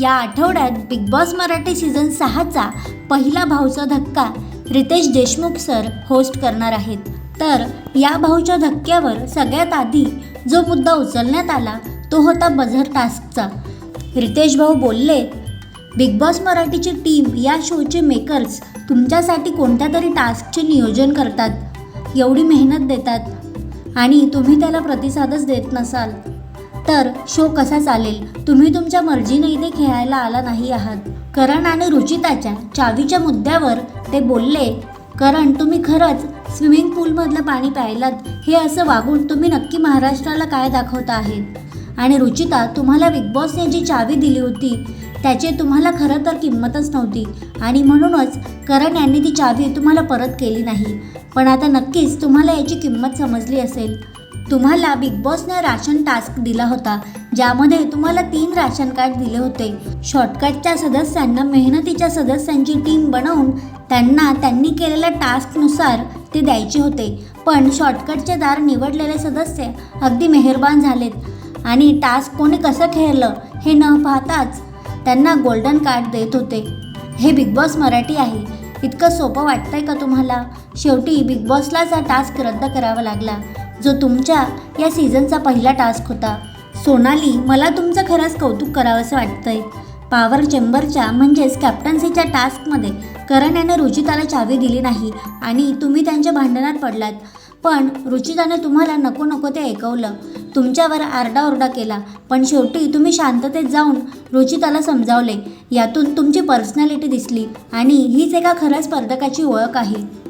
या आठवड्यात big boss Marathi season सहाचा पहिला भाऊचा धक्का रितेश देशमुख सर होस्ट करणार आहेत. तर या भाऊच्या धक्क्यावर सगळ्यात आधी जो मुद्दा उचलण्यात आला तो होता बझर टास्कचा. रितेश भाऊ बोलले बिग बॉस मराठीची टीम या शोचे मेकर्स तुमच्यासाठी कोणत्या तरी टास्कचे नियोजन करतात? एवढी मेहनत देतात आणि तुम्ही त्याला प्रतिसादच देत नसाल. तर शो कसा चालेल? तुम्ही तुमच्या मर्जीने इथे खेळायला आला नाही आहात. करण आणि रुचिताच्या चावीच्या मुद्द्यावर ते बोलले करण तुम्ही खरंच स्विमिंग पूलमधलं पाणी प्यायलात? हे असं वागून तुम्ही नक्की महाराष्ट्राला काय दाखवता आहेत? आणि रुचिता तुम्हाला बिग बॉसने जी चावी दिली होती त्याची तुम्हाला खरं तर किंमतच नव्हती. आणि म्हणूनच करण यांनी ती चावी तुम्हाला परत केली नाही. पण आता नक्कीच तुम्हाला याची किंमत समजली असेल. तुम्हाला बिग बॉसनं राशन टास्क दिला होता ज्यामध्ये तुम्हाला तीन राशन कार्ड दिले होते. शॉर्टकटच्या सदस्यांना मेहनतीच्या सदस्यांची टीम बनवून त्यांना त्यांनी केलेल्या टास्कनुसार ते द्यायचे होते. पण शॉर्टकटचे दार निवडलेले सदस्य अगदी मेहरबान झालेत. आणि टास्क कोणी कसं खेळलं हे न पाहताच त्यांना गोल्डन कार्ड देत होते. हे बिग बॉस मराठी आहे. इतकं सोपं वाटतंय का तुम्हाला? शेवटी बिग बॉसलाच हा टास्क रद्द करावा लागला. जो तुमच्या या सीझनचा पहिला टास्क होता. सोनाली मला तुमचं खरंच कौतुक करावंसं वाटतंय. पॉवर चेंबरच्या म्हणजेच कॅप्टन्सीच्या टास्कमध्ये करण यानं रुचिताला चावी दिली नाही आणि तुम्ही त्यांच्या भांडणात पडलात. पण रुचितानं तुम्हाला नको नको ते ऐकवलं. तुमच्यावर आरडाओरडा केला. पण शेवटी तुम्ही शांततेत जाऊन रुचिताला समजावले. यातून तुमची पर्सनॅलिटी दिसली आणि हीच एका खऱ्या स्पर्धकाची ओळख आहे.